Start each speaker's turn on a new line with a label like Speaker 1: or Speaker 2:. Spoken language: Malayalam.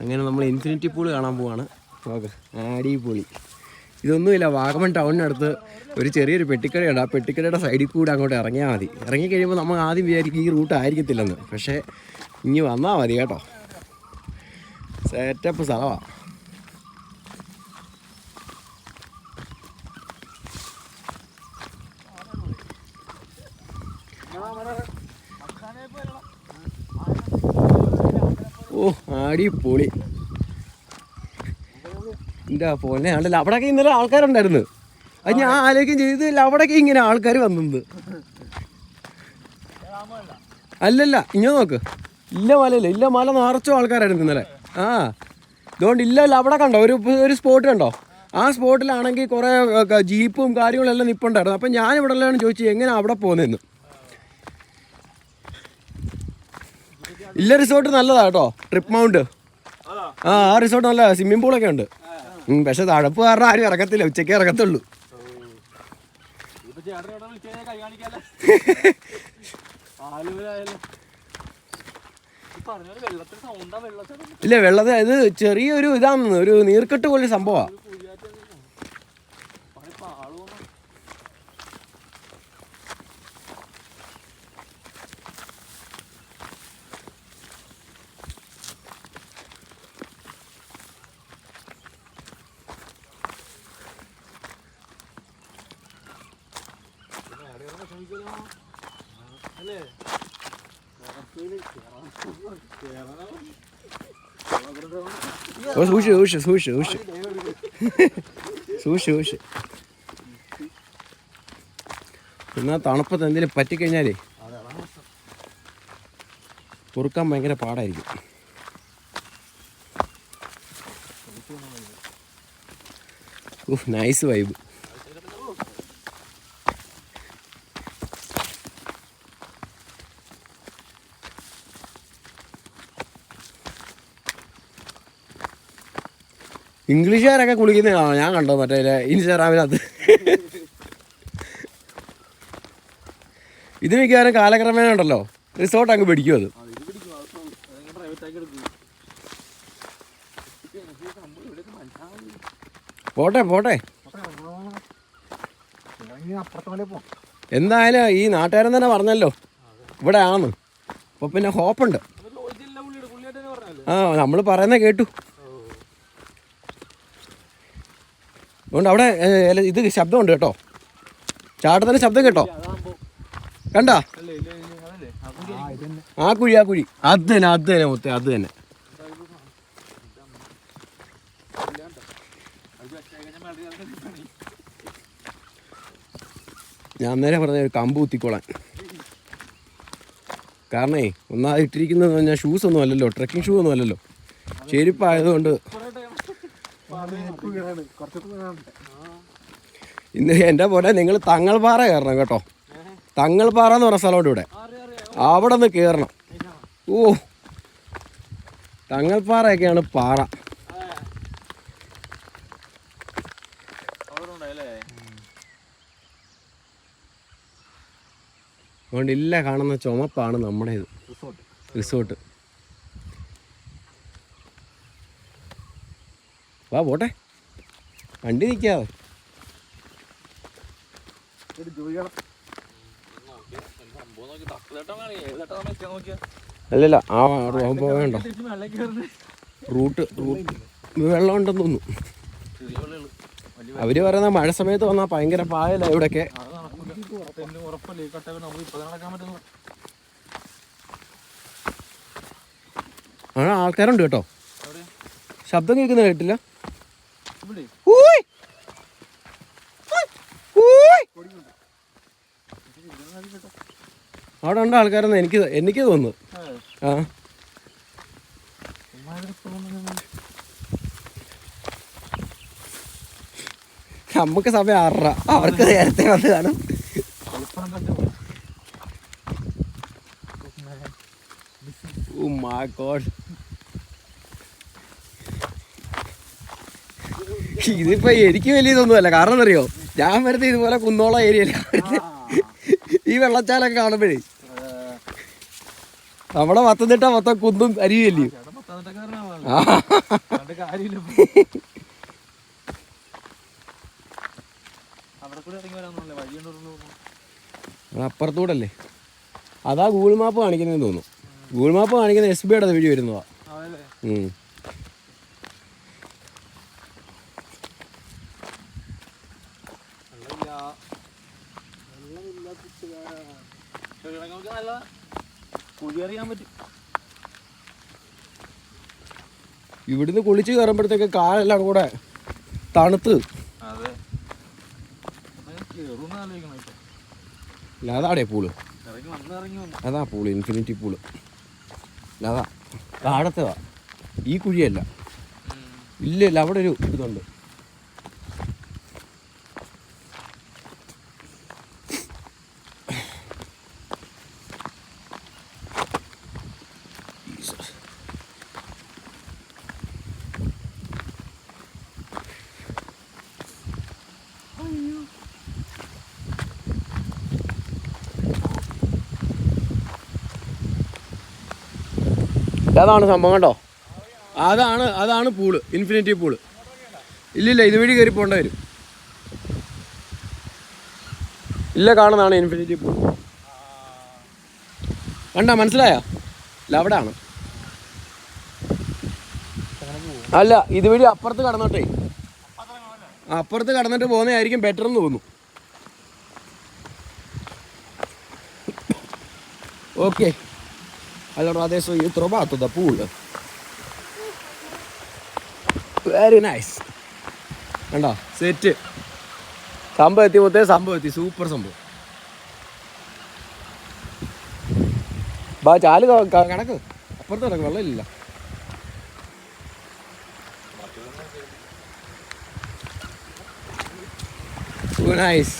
Speaker 1: അങ്ങനെ നമ്മൾ ഇൻഫിനിറ്റി പൂൾ കാണാൻ പോവാണ്. നോക്ക് അടിപൊളി. ഇതൊന്നുമില്ല വാഗമൺ ടൗണിനടുത്ത് ഒരു ചെറിയൊരു പെട്ടിക്കടയുണ്ട്. ആ പെട്ടിക്കടയുടെ സൈഡിൽ കൂടെ അങ്ങോട്ട് ഇറങ്ങിയാൽ മതി. ഇറങ്ങി കഴിയുമ്പോൾ നമ്മൾ ആദ്യം വിചാരിക്കും ഈ റൂട്ട് ആയിരിക്കത്തില്ലെന്ന്. പക്ഷേ ഇനി വന്നാൽ മതി കേട്ടോ. സെറ്റപ്പ് സ്ഥലമാണ് ഓ അടിപൊളി. എന്റെ പോലെ ആണ്ടല്ല അവിടെയൊക്കെ ഇന്നലെ ആൾക്കാരുണ്ടായിരുന്നു. അത് ഞാൻ ആലോചിക്കും ചെയ്തില്ല അവിടെയൊക്കെ ഇങ്ങനെ ആൾക്കാർ വന്നത്. അല്ലല്ല ഇങ്ങനെ നോക്ക്. ഇല്ല മലയില്ല ഇല്ല മല നിറച്ചും ആൾക്കാരായിരുന്നു ഇന്നലെ. ആ ഇതുകൊണ്ട് ഇല്ല ഇല്ല അവിടെ കണ്ടോ ഒരു ഒരു സ്പോട്ട് കണ്ടോ? ആ സ്പോട്ടിലാണെങ്കിൽ കുറേ ജീപ്പും ജീപ്പും കാര്യങ്ങളെല്ലാം നിപ്പുണ്ടായിരുന്നു. അപ്പം ഞാൻ ഇവിടെ എല്ലാം ചോദിച്ചു എങ്ങനെ അവിടെ പോകുന്നതെന്ന്? ഇല്ല റിസോർട്ട് നല്ലതാ കേട്ടോ ട്രിപ്പ് മൗണ്ട് ആ ആ റിസോർട്ട് നല്ല സ്വിമ്മിംഗ് പൂളൊക്കെ ഉണ്ട്. പക്ഷെ തണുപ്പ് കാരണം ആരും ഇറക്കത്തില്ല ഉച്ചയ്ക്ക് ഇറക്കത്തുള്ളൂ ഇല്ല വെള്ളത്തെ ഇത് ചെറിയൊരു ഇതാണെന്ന് ഒരു നീർക്കെട്ട് പോലെ സംഭവമാണ് ഓ സൂക്ഷിച്ച് സൂക്ഷിച്ച് സൂക്ഷിച്ച് സൂക്ഷിച്ച് സൂക്ഷിച്ച് എന്തെങ്കിലും പറ്റിക്കഴിഞ്ഞാലേ പൊറുക്കാൻ ഭയങ്കര പാടായിരിക്കും. നൈസ് വൈബ് ഇംഗ്ലീഷുകാരൊക്കെ കുളിക്കുന്നതാണ് ഞാൻ കണ്ടോ മറ്റേ ഇൻസ്റ്റാഗ്രാമിനകത്ത്? ഇത് മിക്കവാറും കാലക്രമേണ ഉണ്ടല്ലോ. റിസോർട്ട് അങ്ങ് പിടിക്കും അത്. പോട്ടെ പോട്ടെ. എന്തായാലും ഈ നാട്ടുകാരൻ തന്നെ പറഞ്ഞല്ലോ. ഇവിടെ ആണ് അപ്പൊ പിന്നെ ഹോപ്പുണ്ട് ആ നമ്മൾ പറയുന്ന കേട്ടു. അതുകൊണ്ട് അവിടെ ഇത് ശബ്ദമുണ്ട് കേട്ടോ. ചാട്ടത്തിന് ശബ്ദം കേട്ടോ. കണ്ടാ? ആ കുഴി ആ കുഴി. അത് തന്നെ അത് തന്നെ മൊത്തം അത് തന്നെ. ഞാൻ നേരെ പറഞ്ഞ ഒരു കമ്പ് കുത്തിക്കോളാൻ. കാരണേ ഒന്നാ ഇട്ടിരിക്കുന്നത് ഷൂസ് ഒന്നും അല്ലല്ലോ ട്രക്കിംഗ് ഷൂ ഒന്നും അല്ലല്ലോ. ചെരുപ്പായതുകൊണ്ട് ഇന്ന് എന്റെ പോലെ നിങ്ങൾ തങ്ങൾപാറ കയറണം കേട്ടോ. തങ്ങൾപാറ എന്ന് പറഞ്ഞ സ്ഥലമുണ്ട് ഇവിടെ. അവിടെ നിന്ന് കയറണം. ഓ. തങ്ങൾപ്പാറയൊക്കെയാണ് പാറ. അതുകൊണ്ട് ഇല്ല കാണുന്ന ചുമപ്പാണ് നമ്മുടെ ഇത് റിസോർട്ട്. വാ പോട്ടെ. വണ്ടി നിൽക്കാതെ അല്ലല്ല ആ വേണ്ട പോകണ്ടോ റൂട്ട് റൂട്ട് വെള്ളം ഉണ്ടെന്ന് തോന്നുന്നു. അവർ പറയുന്ന മഴ സമയത്ത് വന്നാൽ ഭയങ്കര പായല ഇവിടെയൊക്കെ ആ ആൾക്കാരുണ്ട് കേട്ടോ. ശബ്ദം കേൾക്കുന്ന കേട്ടില്ല. അവിടെ ഉണ്ട് ആൾക്കാരെന്ന് എനിക്ക് എനിക്ക് തോന്നുന്നു. ആ. നമുക്ക് സമയം ആറര. അവർക്ക് നേരത്തെ വന്ന് കാണും. ഉമ്മാക്കോട്ട് ഇതിപ്പോ എനിക്ക് വലിയ ഇതൊന്നുമല്ല കാരണം അറിയോ ഞാൻ വരുന്നത് ഇതുപോലെ കുന്നോള വരുന്നത് ഈ വെള്ളച്ചാലൊക്കെ കാണുമ്പോഴേ. നമ്മുടെ പത്തനംതിട്ട മൊത്തം കുന്നും അരിയല്ലേ അപ്പുറത്തൂടല്ലേ? അതാ ഗൂഗിൾ മാപ്പ് കാണിക്കുന്നതെന്ന് തോന്നുന്നു. ഗൂഗിൾ മാപ്പ് കാണിക്കുന്ന എസ് ബിയുടെ വീഡിയോ വരുന്നതാ.
Speaker 2: കുഴി അറിയാൻ പറ്റും.
Speaker 1: ഇവിടുന്ന് കുളിച്ച് കയറുമ്പോഴത്തേക്ക് കാലെല്ലാം കൂടെ തണുത്ത്.
Speaker 2: അതെ.
Speaker 1: അതാടേ
Speaker 2: പൂൾ.
Speaker 1: അതാ പൂൾ ഇൻഫിനിറ്റി പൂൾ. അതാ. താഴത്തതാ ഈ കുഴിയല്ല. ഇല്ല ഇല്ല അവിടെ ഒരു ഇതുണ്ട്. അതാണ് സംഭവം കേട്ടോ. അതാണ് അതാണ് പൂൾ ഇൻഫിനിറ്റി പൂൾ. ഇല്ലില്ല ഇതുവഴി കയറി പോകേണ്ട വരും. ഇല്ല കാണുന്നതാണ് ഇൻഫിനിറ്റി പൂൾ കണ്ട മനസ്സിലായോ? ഇല്ല അവിടെ ആണ് അല്ല ഇതുവഴി അപ്പുറത്ത് കടന്നോട്ടെ. അപ്പുറത്ത് കടന്നിട്ട് പോകുന്നതായിരിക്കും ബെറ്റർ എന്ന് തോന്നുന്നു. Okay Allora adesso io ho trovato da pool. Very nice. കണ്ടോ സെറ്റ് സംഭവം എത്തി മൊത്തം സംഭവം എത്തി സൂപ്പർ സംഭവം ബാ ചാൽ കണക്ക്. അപ്പുറത്ത് കിടക്ക് വെള്ളമില്ല നൈസ്